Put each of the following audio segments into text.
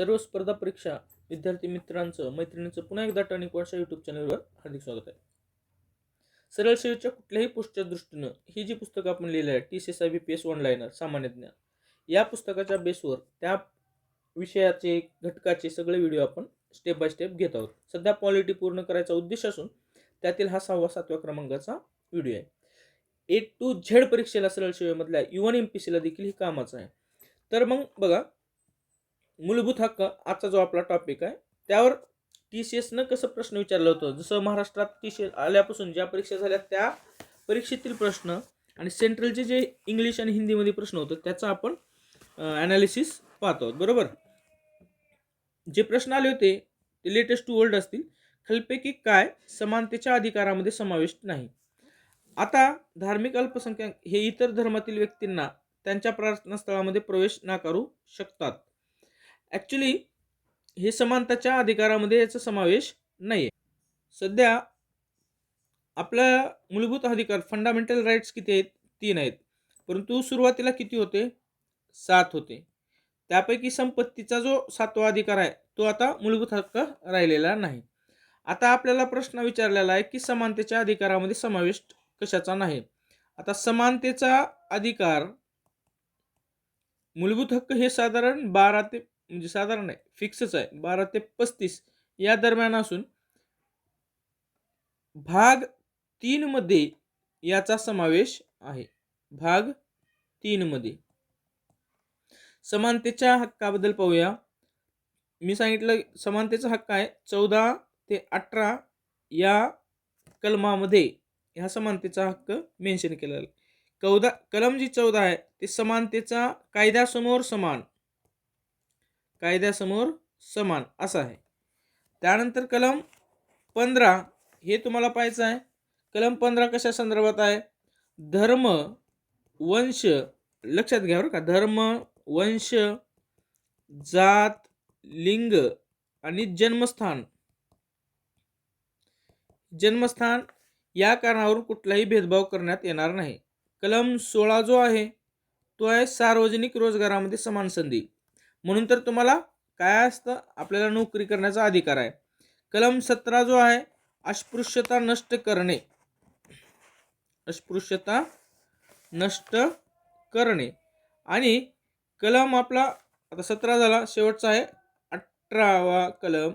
सर्व स्पर्धा परीक्षा विद्यार्थी मित्रांचं मैत्रिणींचं पुन्हा एकदा टॉनिक वर्षा यूट्यूब चॅनलवर हार्दिक स्वागत आहे. सरळ सेवेच्या कुठल्याही पोस्टच्या दृष्टीनं ही जी पुस्तकं आपण लिहिली आहे T C S I B P S ऑनलाईनर सामान्य ज्ञान. या पुस्तकाच्या बेसवर त्या विषयाचे घटकाचे सगळे व्हिडिओ आपण स्टेप बाय स्टेप घेत आहोत. सध्या पॉलिटी पूर्ण करायचा उद्देश असून त्यातील हा सहावा सातव्या क्रमांकाचा व्हिडिओ आहे. ए टू झेड परीक्षेला सरळ सेवेमधल्या युवन एम पी सीला देखील ही कामाचं आहे. तर मग बघा मूलभूत हक्क आजचा जो आपला टॉपिक आहे त्यावर टी सी एसनं कसं प्रश्न विचारलं होतं? जसं महाराष्ट्रात टी सी एस आल्यापासून ज्या परीक्षा झाल्या त्या परीक्षेतील प्रश्न आणि सेंट्रलचे जे इंग्लिश आणि हिंदीमध्ये प्रश्न होतं त्याचा आपण ॲनालिसिस पाहतो आहोत. बरोबर? जे प्रश्न आले होते ते लेटेस्ट टू ओल्ड असतील. खालीपैकी काय समानतेच्या अधिकारामध्ये समाविष्ट नाही? आता धार्मिक अल्पसंख्याक हे इतर धर्मातील व्यक्तींना त्यांच्या प्रार्थनास्थळामध्ये प्रवेश नाकारू शकतात. ॲक्च्युली हे समानताच्या अधिकारामध्ये याचा समावेश नाही आहे सध्या आपल्या मूलभूत अधिकार फंडामेंटल राईट्स किती आहेत? तीन आहेत. परंतु सुरुवातीला किती होते? सात होते. त्यापैकी संपत्तीचा जो सातवा अधिकार आहे तो आता मूलभूत हक्क राहिलेला नाही. आता आपल्याला प्रश्न विचारलेला आहे की समानतेच्या अधिकारामध्ये समावेश कशाचा नाही? आता समानतेचा अधिकार मूलभूत हक्क हे साधारण बारा ते म्हणजे साधारण आहे. फिक्सच आहे. बारा ते पस्तीस या दरम्यान असून भाग तीन मध्ये याचा समावेश आहे. भाग तीन मध्ये. समानतेच्या हक्काबद्दल पाहूया. मी सांगितलं समानतेचा हक्क आहे. चौदा ते अठरा या कलमामध्ये ह्या समानतेचा हक्क मेन्शन केलेला कौदा कलम जी चौदा आहे ते समानतेचा कायद्यासमोर समान. कायद्यासमोर समान असं आहे. त्यानंतर कलम पंधरा हे तुम्हाला पाहायचं आहे. कलम पंधरा कशा संदर्भात आहे? धर्म वंश लक्षात घ्या बरं का. धर्म वंश जात लिंग आणि जन्मस्थान. जन्मस्थान या कारणावरून कुठलाही भेदभाव करण्यात येणार नाही. कलम सोळा जो आहे तो आहे सार्वजनिक रोजगारामध्ये समान संधी. म्हणून तर तुम्हाला काय असतं? आपल्याला नोकरी करण्याचा अधिकार आहे. कलम सतरा जो आहे अस्पृश्यता नष्ट करणे. अस्पृश्यता नष्ट करणे. आणि कलम आपला आता सतरा झाला शेवटचा आहे. अठरावा कलम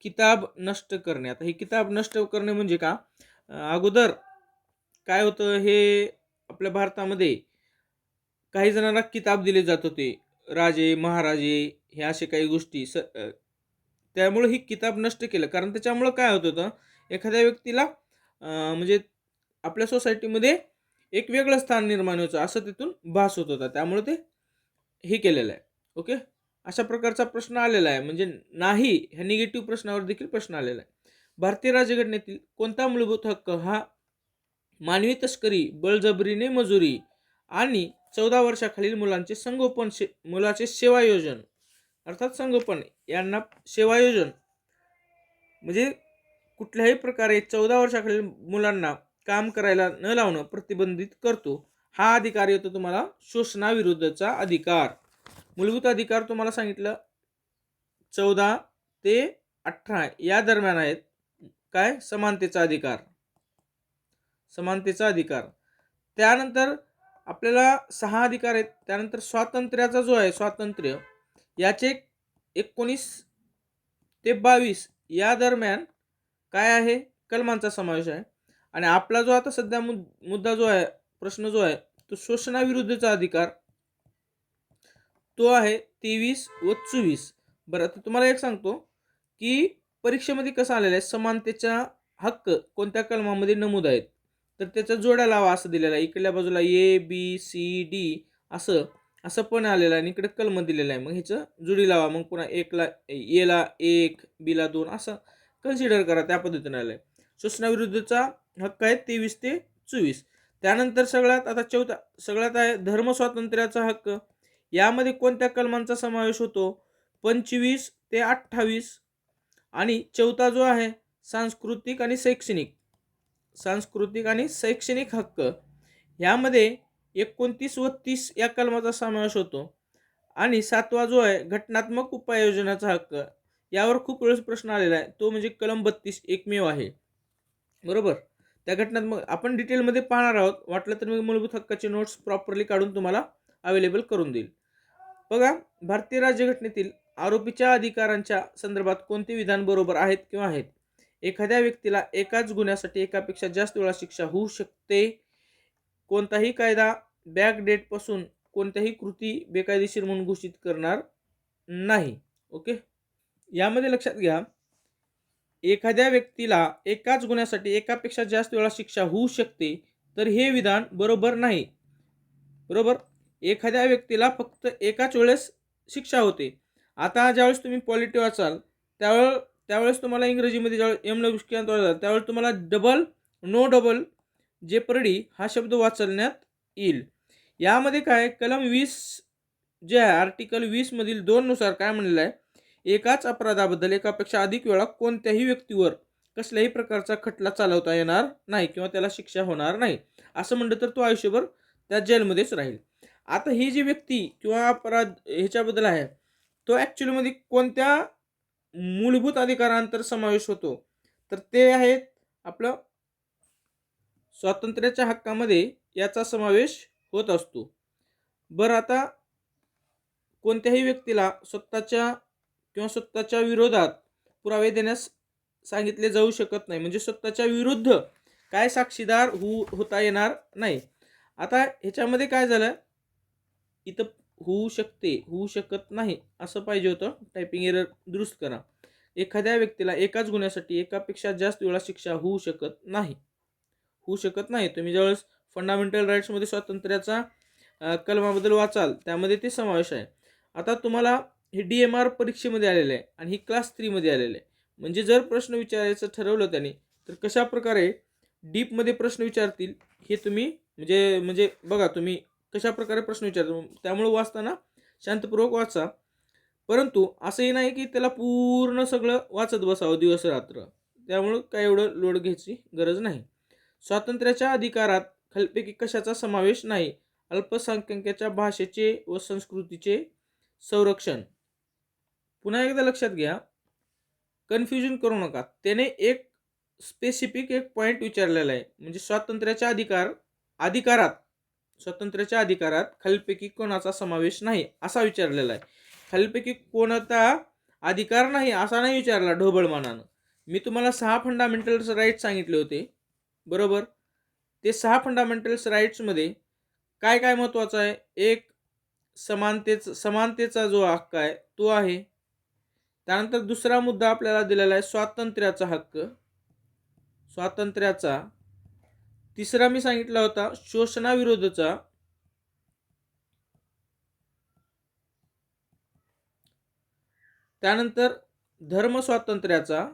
किताब नष्ट करणे. आता हे किताब नष्ट करणे म्हणजे का? अगोदर काय होतं? हे आपल्या भारतामध्ये काही जणांना किताब दिले जात होते. राजे महाराजे हे असे काही गोष्टी स त्यामुळं ही किताब नष्ट केलं. कारण त्याच्यामुळं काय होत होतं एखाद्या व्यक्तीला म्हणजे आपल्या सोसायटीमध्ये एक वेगळं स्थान निर्माण व्हायचं असं तिथून भास होत होता. त्यामुळे ते हे केलेलं आहे. ओके? अशा प्रकारचा प्रश्न आलेला आहे. म्हणजे नाही ह्या निगेटिव्ह प्रश्नावर देखील प्रश्न आलेला आहे. भारतीय राज्यघटनेतील कोणता मूलभूत हक्क हा मानवी तस्करी बळजबरीने मजुरी आणि चौदा वर्षाखालील मुलांचे संगोपन शे मुलाचे सेवायोजन. अर्थात संगोपन. यांना सेवायोजन. म्हणजे कुठल्याही प्रकारे चौदा वर्षाखालील मुलांना काम करायला न लावणं प्रतिबंधित करतो. हा अधिकार येतो तुम्हाला शोषणाविरुद्धचा अधिकार. मूलभूत अधिकार तुम्हाला सांगितलं. चौदा ते अठरा या दरम्यान आहेत. काय? समानतेचा अधिकार. समानतेचा अधिकार. त्यानंतर आपल्याला सहा अधिकार आहेत. त्यानंतर स्वातंत्र्याचा जो आहे स्वातंत्र्य याचे एकोणीस ते बावीस या दरम्यान काय आहे? कलमांचा समावेश आहे. आणि आपला जो आता सध्या मुद मुद्दा जो आहे प्रश्न जो आहे तो शोषणाविरुद्धचा अधिकार तो आहे तेवीस व चोवीस. बरं आता तुम्हाला एक सांगतो की परीक्षेमध्ये कसं आलेलं आहे? समानतेचा हक्क कोणत्या कलमामध्ये नमूद आहेत? तर त्याचा जोड्या लावा असं दिलेलं आहे. इकडल्या बाजूला ए बी सी डी असं असं पण आलेलं आहे आणि इकडे कलम दिलेलं आहे. मग ह्याचं जुडी लावा. मग पुन्हा एकला एला एक बीला दोन असं कन्सिडर करा. त्या पद्धतीने आलं आहे शोषणाविरुद्धचा हक्क आहे तेवीस ते चोवीस. त्यानंतर सगळ्यात आता चौथा सगळ्यात आहे धर्मस्वातंत्र्याचा हक्क. यामध्ये कोणत्या कलमांचा समावेश होतो? पंचवीस ते अठ्ठावीस. आणि चौथा जो आहे सांस्कृतिक आणि शैक्षणिक. सांस्कृतिक आणि शैक्षणिक हक्क यामध्ये एकोणतीस व तीस या कलमाचा समावेश होतो. आणि सातवा जो आहे घटनात्मक उपाययोजनाचा हक्क यावर खूप वेळेस प्रश्न आलेला आहे. तो म्हणजे कलम बत्तीस एकमेव आहे. बरोबर? त्या घटनात्मक आपण डिटेलमध्ये पाहणार आहोत. वाटलं तर मी मूलभूत हक्काचे नोट्स प्रॉपरली काढून तुम्हाला अवेलेबल करून देईल. बघा भारतीय राज्यघटनेतील आरोपीच्या अधिकारांच्या संदर्भात कोणते विधान बरोबर आहेत किंवा आहेत? एखाद्या व्यक्तीला एकाच गुन्ह्यासाठी एकापेक्षा जास्त वेळा शिक्षा होऊ शकते. कोणताही कायदा बॅक डेटपासून कोणत्याही कृती बेकायदेशीर म्हणून घोषित करणार नाही. ओके? यामध्ये लक्षात घ्या. एखाद्या व्यक्तीला एकाच गुन्ह्यासाठी एकापेक्षा जास्त वेळा शिक्षा होऊ शकते तर हे विधान बरोबर नाही. बरोबर? एखाद्या व्यक्तीला फक्त एकाच वेळेस शिक्षा होते. आता ज्यावेळेस तुम्ही पॉलिटी वाचाल त्यावेळेस त्यावेळेस तुम्हाला इंग्रजीमध्ये ज्यावेळेस एम लघुष्क्यांत वाचाल त्यावेळेस तुम्हाला डबल नो डबल जे परडी हा शब्द वाचलण्यात येईल. यामध्ये काय कलम वीस जे आहे आर्टिकल वीसमधील दोननुसार काय म्हणलेलं आहे? एकाच अपराधाबद्दल एकापेक्षा अधिक वेळा कोणत्याही व्यक्तीवर कसल्याही प्रकारचा खटला चालवता येणार नाही किंवा त्याला शिक्षा होणार नाही. असं म्हणलं तर तो आयुष्यभर त्या जेलमध्येच राहील. आता ही जी व्यक्ती किंवा अपराध ह्याच्याबद्दल आहे तो ॲक्च्युलीमध्ये कोणत्या मूलभूत अधिकारांतर समावेश होतो. तर ते आहेत आपलं स्वातंत्र्याच्या हक्कामध्ये याचा समावेश होत असतो. बरं आता कोणत्याही व्यक्तीला स्वतःच्या किंवा स्वतःच्या विरोधात पुरावे देण्यास सांगितले जाऊ शकत नाही. म्हणजे स्वतःच्या विरुद्ध काय साक्षीदार होऊ होता येणार नाही. आता ह्याच्यामध्ये काय झालं? इथं होऊ शकते होऊ शकत नाही असं पाहिजे होतं. टायपिंग एरर दुरुस्त करा. एखाद्या व्यक्तीला एकाच गुन्ह्यासाठी एकापेक्षा जास्त वेळा शिक्षा होऊ शकत नाही. होऊ शकत नाही. तुम्ही ज्यावेळेस फंडामेंटल राईट्समध्ये स्वातंत्र्याचा कलमाबद्दल वाचाल त्यामध्ये ते समावेश आहे. आता तुम्हाला हे डी एम आर परीक्षेमध्ये आलेलं आहे आणि ही क्लास थ्रीमध्ये आलेलं आहे. म्हणजे जर प्रश्न विचारायचं ठरवलं त्याने तर कशा प्रकारे डीपमध्ये प्रश्न विचारतील हे तुम्ही म्हणजे म्हणजे बघा तुम्ही कशा प्रकारे प्रश्न विचारतो. त्यामुळे वाचताना शांतपूर्वक वाचा. परंतु असंही नाही की त्याला पूर्ण सगळं वाचत बसावं दिवस रात्र. त्यामुळं काय एवढं लोड घ्यायची गरज नाही. स्वातंत्र्याच्या अधिकारात खालपैकी कशाचा समावेश नाही? अल्पसंख्याकाच्या भाषेचे व संस्कृतीचे संरक्षण. पुन्हा एकदा लक्षात घ्या. कन्फ्युजन करू नका. त्याने एक स्पेसिफिक एक पॉईंट विचारलेला आहे. म्हणजे स्वातंत्र्याच्या अधिकार अधिकारात स्वातंत्र्याच्या अधिकारात खालीलपैकी कोणाचा समावेश नाही असा विचारलेला आहे. खालीलपैकी कोणता अधिकार नाही असा नाही विचारला ढोबळमानानं मी तुम्हाला सहा फंडामेंटल्स राईट्स सांगितले होते. बरोबर? ते सहा फंडामेंटल्स राईट्समध्ये काय काय महत्त्वाचं आहे? एक समानतेच समानतेचा जो हक्क आहे तो आहे. त्यानंतर दुसरा मुद्दा आपल्याला दिलेला आहे स्वातंत्र्याचा हक्क. स्वातंत्र्याचा तिसरा मी सांगितला होता शोषणाविरोधाचा त्यानंतर धर्म स्वातंत्र्याचा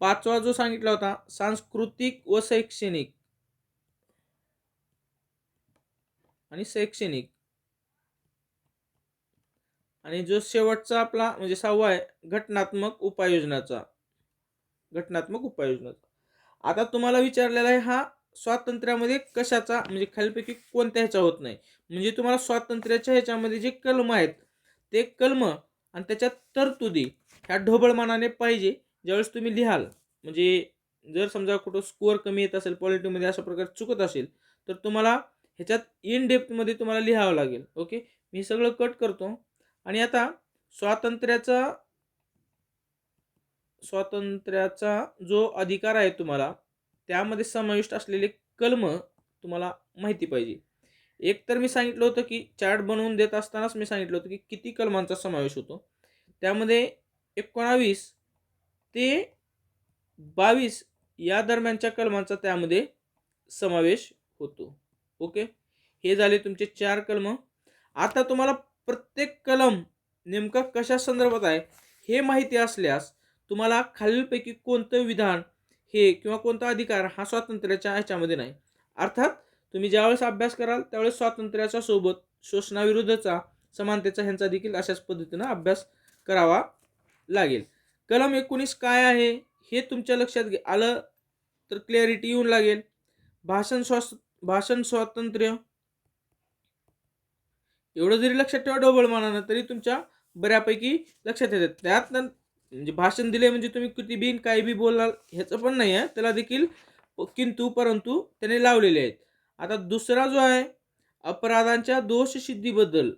पाचवा जो सांगितला होता सांस्कृतिक व शैक्षणिक. आणि शैक्षणिक. आणि जो शेवटचा आपला म्हणजे सहावा आहे घटनात्मक उपाययोजनाचा. घटनात्मक उपाययोजनाचा. आता तुम्हाला विचारलेला आहे हा स्वातंत्र्यामध्ये कशाचा? म्हणजे खालीपैकी कोणत्या ह्याचा होत नाही? म्हणजे तुम्हाला स्वातंत्र्याच्या ह्याच्यामध्ये जे कलम आहेत ते कलम आणि त्याच्यात तरतुदी ह्या ढोबळमानाने पाहिजे ज्यावेळेस तुम्ही लिहाल. म्हणजे जर समजा कुठं स्कोअर कमी येत असेल पॉलिटीमध्ये अशा प्रकार चुकत असेल तर तुम्हाला ह्याच्यात इन डेप्थमध्ये तुम्हाला लिहावं लागेल. ओके मी सगळं कट करतो. आणि आता स्वातंत्र्याचा स्वातंत्र्याचा जो अधिकार आहे तुम्हाला त्यामध्ये समाविष्ट असलेले कलम तुम्हाला माहिती पाहिजे. एक तर मी सांगितलं होतं की चार्ट बनवून देत असतानाच मी सांगितलं होतं की किती कलमांचा समावेश होतो. त्यामध्ये एकोणावीस ते बावीस या दरम्यानच्या कलमांचा त्यामध्ये समावेश होतो. ओके? हे झाले तुमचे चार कलम. आता तुम्हाला प्रत्येक कलम नेमका कशा संदर्भात आहे हे माहिती असल्यास तुम्हाला खालीलपैकी कोणतं विधान हे किंवा कोणता अधिकार हा स्वातंत्र्याच्या ह्याच्यामध्ये नाही. अर्थात तुम्ही ज्यावेळेस अभ्यास कराल त्यावेळेस स्वातंत्र्याच्या सोबत शोषणाविरुद्धचा समानतेचा ह्यांचा देखील अशाच पद्धतीनं अभ्यास करावा लागेल. कलम एकोणीस काय आहे? हे तुमच्या लक्षात घे आलं तर क्लॅरिटी येऊन लागेल. भाषण स्वास भाषण स्वातंत्र्य. एवढं जरी लक्षात ठेवा ढोबळ मानानं तरी तुमच्या बऱ्यापैकी लक्षात येतात त्यात म्हणजे भाषण दिले म्हणजे तुम्ही किती बिन काय बी बोलाल ह्याचं पण नाही आहे. त्याला देखील किंतु परंतु त्याने लावलेले आहेत. आता दुसरा जो आहे अपराधांच्या दोष सिद्धीबद्दल.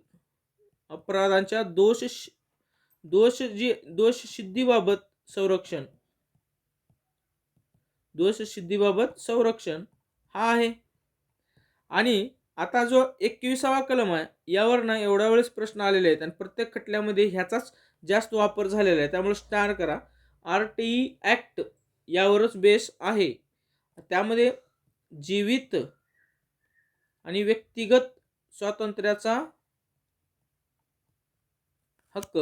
अपराधांच्या दोष दोष जी दोष सिद्धीबाबत संरक्षण. दोष सिद्धीबाबत संरक्षण हा आहे. आणि आता जो एकविसावा कलम आहे यावर ना एवढ्या वेळेस प्रश्न आलेले आहेत. आणि प्रत्येक खटल्यामध्ये ह्याचाच जास्त वापर झालेला आहे. त्यामुळे स्टार करा. आर टी ई ॲक्ट यावरच बेस आहे. त्यामध्ये जीवित आणि व्यक्तिगत स्वातंत्र्याचा हक्क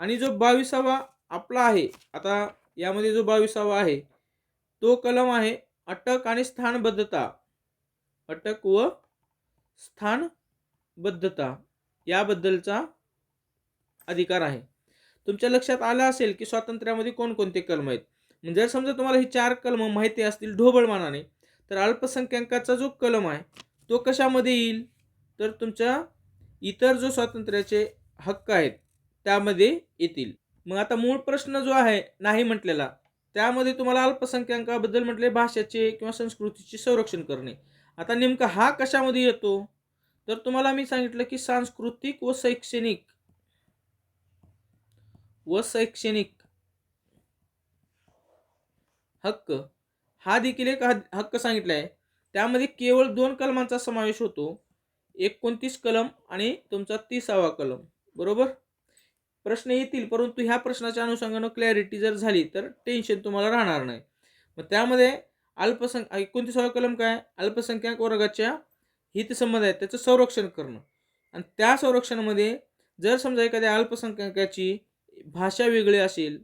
आणि जो बावीसावा आपला आहे आता यामध्ये जो बावीसावा आहे तो कलम आहे अटक आणि स्थानबद्धता. अटक व स्थानबद्धता याबद्दलचा अधिकार आहे. तुमच्या लक्षात आलं असेल की स्वातंत्र्यामध्ये कोणकोणते कलम आहेत? म्हणजे जर समजा तुम्हाला ही चार कलम माहिती असतील ढोबळमानाने तर अल्पसंख्याकाचा जो कलम आहे तो कशामध्ये येईल? तर तुमच्या इतर जो स्वातंत्र्याचे हक्क आहेत त्यामध्ये येतील. मग आता मूळ प्रश्न जो आहे नाही म्हटलेला त्यामध्ये तुम्हाला अल्पसंख्याकाबद्दल म्हटले भाषेचे किंवा संस्कृतीचे संरक्षण करणे. आता नेमका हा कशामध्ये येतो? तर तुम्हाला मी सांगितलं की सांस्कृतिक व शैक्षणिक व शैक्षणिक हक्क. हा देखील एक हक्क सांगितला आहे त्यामध्ये केवळ दोन कलमांचा समावेश होतो. एकोणतीस कलम आणि तुमचा तिसावा कलम. बरोबर? प्रश्न येतील परंतु ह्या प्रश्नाच्या अनुषंगानं क्लॅरिटी जर झाली तर टेन्शन तुम्हाला राहणार नाही. मग त्यामध्ये अल्पसंख्या एकोणतीसावा कलम काय? अल्पसंख्याक वर्गाच्या हितसंबंध आहेत त्याचं संरक्षण करणं. आणि त्या संरक्षणामध्ये जर समजा एखाद्या अल्पसंख्याकाची भाषा वेगळी असेल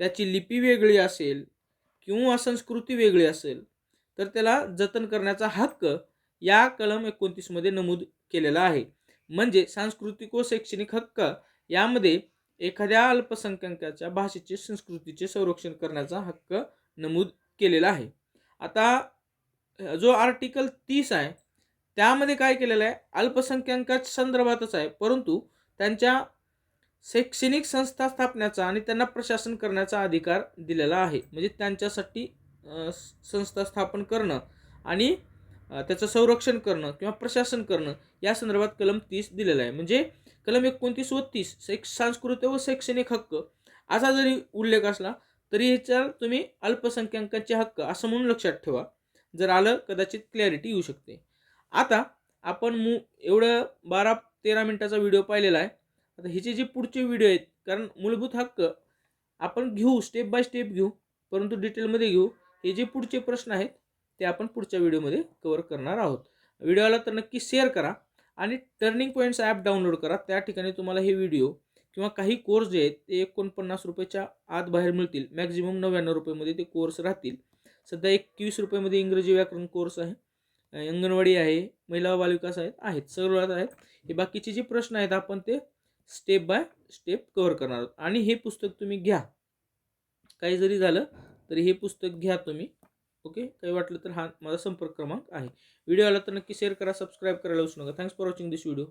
त्याची लिपी वेगळी असेल किंवा संस्कृती वेगळी असेल तर त्याला जतन करण्याचा हक्क या कलम एकोणतीसमध्ये नमूद केलेला आहे. म्हणजे सांस्कृतिक व शैक्षणिक हक्क यामध्ये एखाद्या अल्पसंख्याकाच्या भाषेचे संस्कृतीचे संरक्षण करण्याचा हक्क नमूद केलेला आहे. आता जो आर्टिकल तीस आहे त्यामध्ये काय केलेलं आहे? अल्पसंख्याकाच्या संदर्भातच आहे परंतु त्यांच्या शैक्षणिक संस्था स्थापण्याचा आणि त्यांना प्रशासन करण्याचा अधिकार दिलेला आहे. म्हणजे त्यांच्यासाठी संस्था स्थापन करणं आणि त्याचं संरक्षण करणं किंवा प्रशासन करणं या संदर्भात कलम तीस दिलेला आहे. म्हणजे कलम एकोणतीस व तीस शैक्ष सांस्कृतिक व शैक्षणिक हक्क असा जरी उल्लेख असला तरी ह्याच्या तुम्ही अल्पसंख्याकांचे हक्क असं म्हणून लक्षात ठेवा. जर आलं कदाचित क्लॅरिटी येऊ शकते. आता आपण मू एवढं बारा तेरा मिनटाचा व्हिडिओ पाहिलेला आहे. आता ह्याचे जे पुढचे व्हिडिओ आहेत कारण मूलभूत हक्क आपण घेऊ स्टेप बाय स्टेप घेऊ परंतु डिटेलमध्ये घेऊ हे जे पुढचे प्रश्न आहेत ते आपण पुढच्या व्हिडिओमध्ये कवर करणार आहोत. व्हिडिओला तर नक्की शेअर करा आणि टर्निंग पॉईंट्स ॲप डाउनलोड करा. त्या ठिकाणी तुम्हाला हे व्हिडिओ किंवा काही कोर्स जे आहेत ते एकोणपन्नास रुपयाच्या आत बाहेर मिळतील. मॅक्झिमम नव्याण्णव रुपयेमध्ये ते कोर्स राहतील. सध्या एकवीस रुपयेमध्ये इंग्रजी व्याकरण कोर्स आहे. अंगणवाडी आहे महिला बालविकास आहेत आहेत सर्व आहेत. हे बाकीचे जे प्रश्न आहेत आपण ते स्टेप बाय स्टेप कव्हर करणार आहोत. आणि हे पुस्तक तुम्ही घ्या. काही जरी झालं तरी हे पुस्तक घ्या तुम्ही. ओके काही वाटलं तर हा माझा संपर्क क्रमांक आहे. व्हिडिओ आला तर नक्की शेअर करा सबस्क्राईब करायला विसरू नका. Thanks for watching this video